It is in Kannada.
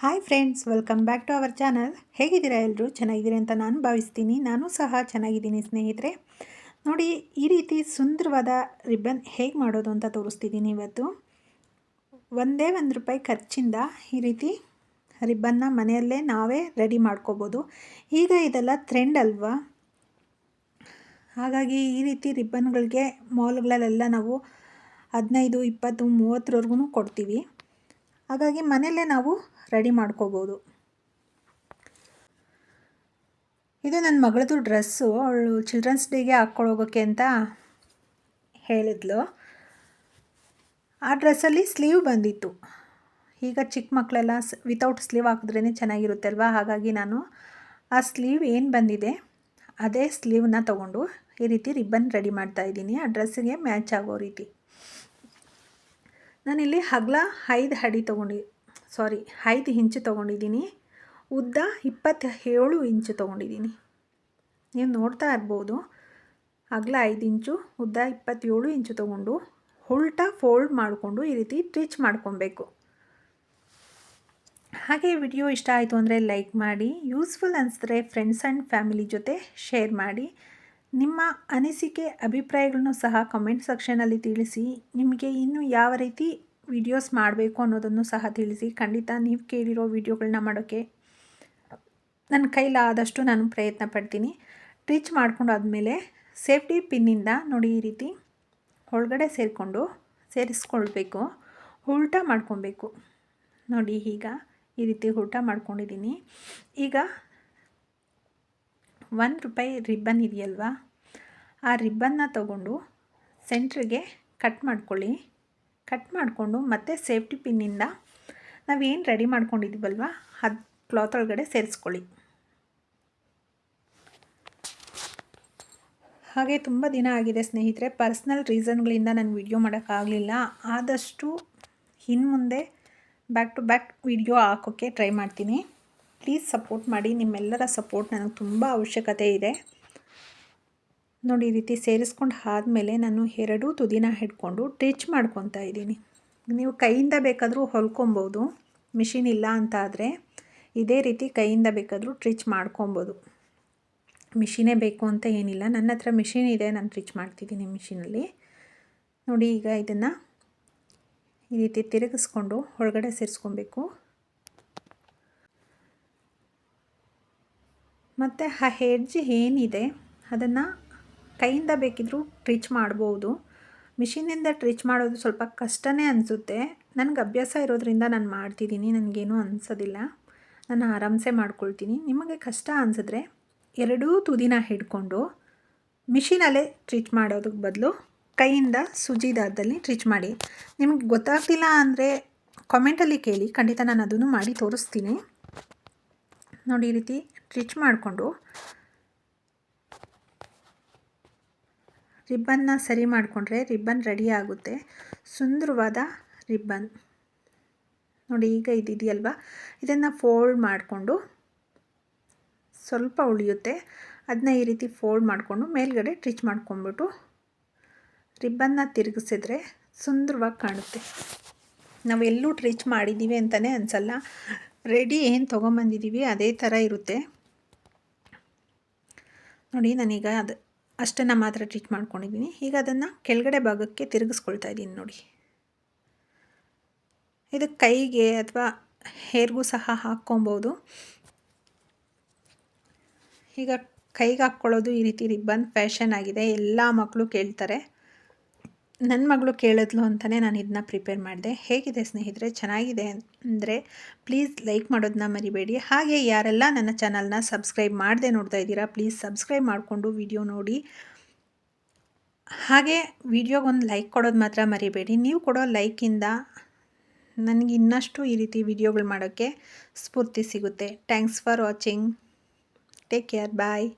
Hi friends welcome back to our channel ಹೇಗಿದ್ದೀರಾ ಎಲ್ಲರೂ ಚೆನ್ನಾಗಿದ್ದೀರಿ ಅಂತ ನಾನು ಭಾವಿಸ್ತೀನಿ. ನಾನು ಸಹ ಚೆನ್ನಾಗಿದ್ದೀನಿ ಸ್ನೇಹಿತರೆ. ನೋಡಿ, ಈ ರೀತಿ ಸುಂದರವಾದ ರಿಬ್ಬನ್ ಹೇಗೆ ಮಾಡೋದು ಅಂತ ತೋರಿಸ್ತಿದ್ದೀನಿ ಇವತ್ತು. ಒಂದೇ ಒಂದು ರೂಪಾಯಿ ಖರ್ಚಿಂದ ಈ ರೀತಿ ರಿಬ್ಬನ್ನ ಮನೆಯಲ್ಲೇ ನಾವೇ ರೆಡಿ ಮಾಡ್ಕೋಬೋದು. ಈಗ ಇದೆಲ್ಲ ಟ್ರೆಂಡ್ ಅಲ್ವಾ? ಹಾಗಾಗಿ ಈ ರೀತಿ ರಿಬ್ಬನ್ಗಳಿಗೆ ಮಾಲ್ಗಳಲ್ಲೆಲ್ಲ ನಾವು ಹದಿನೈದು, ಇಪ್ಪತ್ತು, ಮೂವತ್ತರವರೆಗೂ ಕೊಡ್ತೀವಿ. ಹಾಗಾಗಿ ಮನೆಯಲ್ಲೇ ನಾವು ರೆಡಿ ಮಾಡ್ಕೋಬೋದು. ಇದು ನನ್ನ ಮಗಳದು ಡ್ರೆಸ್ಸು. ಅವಳು ಚಿಲ್ಡ್ರನ್ಸ್ ಡೇಗೆ ಹಾಕ್ಕೊಳ್ಳೋಗೋಕ್ಕೆ ಅಂತ ಹೇಳಿದ್ಲು. ಆ ಡ್ರೆಸ್ಸಲ್ಲಿ ಸ್ಲೀವ್ ಬಂದಿತ್ತು. ಈಗ ಚಿಕ್ಕ ಮಕ್ಕಳೆಲ್ಲ ವಿತೌಟ್ ಸ್ಲೀವ್ ಹಾಕಿದ್ರೇ ಚೆನ್ನಾಗಿರುತ್ತೆ ಅಲ್ವಾ ಹಾಗಾಗಿ ನಾನು ಆ ಸ್ಲೀವ್ ಏನು ಬಂದಿದೆ, ಅದೇ ಸ್ಲೀವ್ನ ತೊಗೊಂಡು ಈ ರೀತಿ ರಿಬ್ಬನ್ ರೆಡಿ ಮಾಡ್ತಾ ಇದ್ದೀನಿ. ಆ ಡ್ರೆಸ್ಸಿಗೆ ಮ್ಯಾಚ್ ಆಗೋ ರೀತಿ. ನಾನಿಲ್ಲಿ ಹಗ್ಲ ಐದು ಅಡಿ ತೊಗೊಂಡು ಸಾರಿ ಐದು ಇಂಚು ತೊಗೊಂಡಿದ್ದೀನಿ. ಉದ್ದ ಇಪ್ಪತ್ತೇಳು ಇಂಚು ತೊಗೊಂಡಿದ್ದೀನಿ. ನೀವು ನೋಡ್ತಾ ಇರ್ಬೋದು ಅಗಲ ಐದು ಇಂಚು, ಉದ್ದ ಇಪ್ಪತ್ತೇಳು ಇಂಚು ತೊಗೊಂಡು ಉಲ್ಟಾ ಫೋಲ್ಡ್ ಮಾಡಿಕೊಂಡು ಈ ರೀತಿ ಟ್ರಿಚ್ ಮಾಡ್ಕೊಬೇಕು. ಹಾಗೆ ವಿಡಿಯೋ ಇಷ್ಟ ಆಯಿತು ಅಂದರೆ ಲೈಕ್ ಮಾಡಿ, ಯೂಸ್ಫುಲ್ ಅನಿಸಿದ್ರೆ ಫ್ರೆಂಡ್ಸ್ ಆ್ಯಂಡ್ ಫ್ಯಾಮಿಲಿ ಜೊತೆ ಶೇರ್ ಮಾಡಿ. ನಿಮ್ಮ ಅನಿಸಿಕೆ, ಅಭಿಪ್ರಾಯಗಳನ್ನು ಸಹ ಕಮೆಂಟ್ ಸೆಕ್ಷನಲ್ಲಿ ತಿಳಿಸಿ. ನಿಮಗೆ ಇನ್ನೂ ಯಾವ ರೀತಿ ವಿಡಿಯೋಸ್ ಮಾಡಬೇಕು ಅನ್ನೋದನ್ನು ಸಹ ತಿಳಿಸಿ. ಖಂಡಿತ ನೀವು ಕೇಳಿರೋ ವಿಡಿಯೋಗಳನ್ನ ಮಾಡೋಕ್ಕೆ ನನ್ನ ಕೈಲಾದಷ್ಟು ನಾನು ಪ್ರಯತ್ನ ಪಡ್ತೀನಿ. ಟ್ರಿಚ್ ಮಾಡ್ಕೊಂಡು ಆದಮೇಲೆ ಸೇಫ್ಟಿ ಪಿನ್ನಿಂದ ನೋಡಿ ಈ ರೀತಿ ಒಳಗಡೆ ಸೇರಿಕೊಂಡು ಸೇರಿಸ್ಕೊಳ್ಬೇಕು. ಉಲ್ಟಾ ಮಾಡ್ಕೊಬೇಕು ನೋಡಿ ಈಗ ಈ ರೀತಿ ಉಲ್ಟಾ ಮಾಡ್ಕೊಂಡಿದ್ದೀನಿ. ಈಗ ಒಂದು ರೂಪಾಯಿ ರಿಬ್ಬನ್ ಇದೆಯಲ್ವಾ? ಆ ರಿಬ್ಬನ್ನ ತಗೊಂಡು ಸೆಂಟ್ರಿಗೆ ಕಟ್ ಮಾಡ್ಕೊಳ್ಳಿ. ಕಟ್ ಮಾಡಿಕೊಂಡು ಮತ್ತೆ ಸೇಫ್ಟಿ ಪಿನ್ನಿಂದ ನಾವೇನು ರೆಡಿ ಮಾಡ್ಕೊಂಡಿದ್ದೀವಲ್ವ ಅದು ಕ್ಲಾತ್ ಒಳಗಡೆ ಸೇರಿಸ್ಕೊಳ್ಳಿ. ಹಾಗೆ ತುಂಬ ದಿನ ಆಗಿದೆ ಸ್ನೇಹಿತರೆ. ಪರ್ಸ್ನಲ್ ರೀಸನ್ಗಳಿಂದ ನಾನು ವಿಡಿಯೋ ಮಾಡೋಕ್ಕಾಗಲಿಲ್ಲ. ಆದಷ್ಟು ಇನ್ನು ಮುಂದೆ ಬ್ಯಾಕ್ ಟು ಬ್ಯಾಕ್ ವಿಡಿಯೋ ಹಾಕೋಕ್ಕೆ ಟ್ರೈ ಮಾಡ್ತೀನಿ. ಪ್ಲೀಸ್ ಸಪೋರ್ಟ್ ಮಾಡಿ, ನಿಮ್ಮೆಲ್ಲರ ಸಪೋರ್ಟ್ ನನಗೆ ತುಂಬ ಅವಶ್ಯಕತೆ ಇದೆ. ನೋಡಿ, ಈ ರೀತಿ ಸೇರಿಸ್ಕೊಂಡು ಆದಮೇಲೆ ನಾನು ಎರಡೂ ತುದಿನ ಹಿಡ್ಕೊಂಡು ಟಿಚ್ ಮಾಡ್ಕೊತಾ ಇದ್ದೀನಿ. ನೀವು ಕೈಯಿಂದ ಬೇಕಾದರೂ ಹೊಲ್ಕೊಬೋದು, ಮಿಷಿನ್ ಇಲ್ಲ ಅಂತ ಆದರೆ ಇದೇ ರೀತಿ ಕೈಯಿಂದ ಬೇಕಾದರೂ ಟ್ರಿಚ್ ಮಾಡ್ಕೊಬೋದು. ಮಿಷಿನೇ ಬೇಕು ಅಂತ ಏನಿಲ್ಲ, ನನ್ನ ಹತ್ರ ಮಿಷಿನ್ ಇದೆ, ನಾನು ಟ್ರಿಚ್ ಮಾಡ್ತಿದ್ದೀನಿ ಮಿಷಿನಲ್ಲಿ. ನೋಡಿ, ಈಗ ಇದನ್ನು ಈ ರೀತಿ ತಿರುಗಿಸ್ಕೊಂಡು ಒಳಗಡೆ ಸೇರಿಸ್ಕೊಬೇಕು. ಮತ್ತು ಆ ಹೆಡ್ಜ್ ಏನಿದೆ, ಅದನ್ನು ಕೈಯಿಂದ ಬೇಕಿದ್ದರೂ ಟ್ರಿಚ್ ಮಾಡ್ಬೋದು. ಮಿಷಿನಿಂದ ಟ್ರಿಚ್ ಮಾಡೋದು ಸ್ವಲ್ಪ ಕಷ್ಟನೇ ಅನಿಸುತ್ತೆ. ನನಗೆ ಅಭ್ಯಾಸ ಇರೋದ್ರಿಂದ ನಾನು ಮಾಡ್ತಿದ್ದೀನಿ ನನಗೇನು ಅನಿಸೋದಿಲ್ಲ. ನಾನು ಆರಾಮ್ಸೆ ಮಾಡ್ಕೊಳ್ತೀನಿ. ನಿಮಗೆ ಕಷ್ಟ ಅನಿಸಿದ್ರೆ ಎರಡೂ ತುದಿನ ಹಿಡ್ಕೊಂಡು ಮಿಷಿನಲ್ಲೇ ಟ್ರಿಚ್ ಮಾಡೋದಕ್ಕೆ ಬದಲು ಕೈಯಿಂದ ಸುಜಿ ದಾರದಲ್ಲಿ ಟ್ರಿಚ್ ಮಾಡಿ. ನಿಮಗೆ ಗೊತ್ತಾಗ್ತಿಲ್ಲ ಅಂದರೆ ಕಾಮೆಂಟಲ್ಲಿ ಕೇಳಿ. ಖಂಡಿತ ನಾನು ಅದನ್ನು ಮಾಡಿ ತೋರಿಸ್ತೀನಿ. ನೋಡಿ ಈ ರೀತಿ ಟ್ರಿಚ್ ಮಾಡಿಕೊಂಡು ರಿಬ್ಬನ್ನ ಸರಿ ಮಾಡಿಕೊಂಡ್ರೆ ರಿಬ್ಬನ್ ರೆಡಿ ಆಗುತ್ತೆ. ಸುಂದರವಾದ ರಿಬ್ಬನ್. ನೋಡಿ, ಈಗ ಇದಿದೆಯಲ್ವಾ? ಇದನ್ನು ಫೋಲ್ಡ್ ಮಾಡಿಕೊಂಡು ಸ್ವಲ್ಪ ಉಳಿಯುತ್ತೆ. ಅದನ್ನ ಈ ರೀತಿ ಫೋಲ್ಡ್ ಮಾಡಿಕೊಂಡು ಮೇಲ್ಗಡೆ ಟ್ರಿಚ್ ಮಾಡ್ಕೊಂಬಿಟ್ಟು ರಿಬ್ಬನ್ನ ತಿರುಗಿಸಿದ್ರೆ ಸುಂದರವಾಗಿ ಕಾಣುತ್ತೆ. ನಾವು ಎಲ್ಲೂ ಟ್ರಿಚ್ ಮಾಡಿದ್ದೀವಿ ಅಂತಲೇ ಅನಿಸಲ್ಲ. ರೆಡಿ ಏನು ತೊಗೊಂಬಂದಿದ್ದೀವಿ ಅದೇ ಥರ ಇರುತ್ತೆ. ನೋಡಿ, ನಾನೀಗ ಅದು ಅಷ್ಟನ್ನು ಮಾತ್ರ ಟ್ರೀಟ್ ಮಾಡ್ಕೊಂಡಿದ್ದೀನಿ ಈಗ ಅದನ್ನು ಕೆಳಗಡೆ ಭಾಗಕ್ಕೆ ತಿರುಗಿಸ್ಕೊಳ್ತಾ ಇದ್ದೀನಿ ನೋಡಿ. ಇದು ಕೈಗೆ ಅಥವಾ ಹೇರ್ಗೂ ಸಹ ಹಾಕ್ಕೊಬೋದು. ಈಗ ಕೈಗೆ ಹಾಕ್ಕೊಳ್ಳೋದು ಈ ರೀತಿ ರಿಬ್ಬನ್ ಫ್ಯಾಷನ್ ಆಗಿದೆ. ಎಲ್ಲ ಮಕ್ಕಳು ಕೇಳ್ತಾರೆ. ನನ್ನ ಮಗಳು ಕೇಳಿದ್ಲು ಅಂತಲೇ ನಾನು ಇದನ್ನ ಪ್ರಿಪೇರ್ ಮಾಡಿದೆ. ಹೇಗಿದೆ ಸ್ನೇಹಿತರೆ? ಚೆನ್ನಾಗಿದೆ ಅಂದರೆ ಪ್ಲೀಸ್ ಲೈಕ್ ಮಾಡೋದನ್ನ ಮರಿಬೇಡಿ. ಹಾಗೆ ಯಾರೆಲ್ಲ ನನ್ನ ಚಾನಲ್ನ ಸಬ್ಸ್ಕ್ರೈಬ್ ಮಾಡದೆ ನೋಡ್ತಾ ಇದ್ದೀರಾ ಪ್ಲೀಸ್ ಸಬ್ಸ್ಕ್ರೈಬ್ ಮಾಡಿಕೊಂಡು ವಿಡಿಯೋ ನೋಡಿ. ಹಾಗೆ ವಿಡಿಯೋಗೊಂದು ಲೈಕ್ ಕೊಡೋದು ಮಾತ್ರ ಮರಿಬೇಡಿ. ನೀವು ಕೊಡೋ ಲೈಕಿಂದ ನನಗೆ ಇನ್ನಷ್ಟು ಈ ರೀತಿ ವಿಡಿಯೋಗಳು ಮಾಡೋಕ್ಕೆ ಸ್ಫೂರ್ತಿ ಸಿಗುತ್ತೆ. Thanks for watching take care bye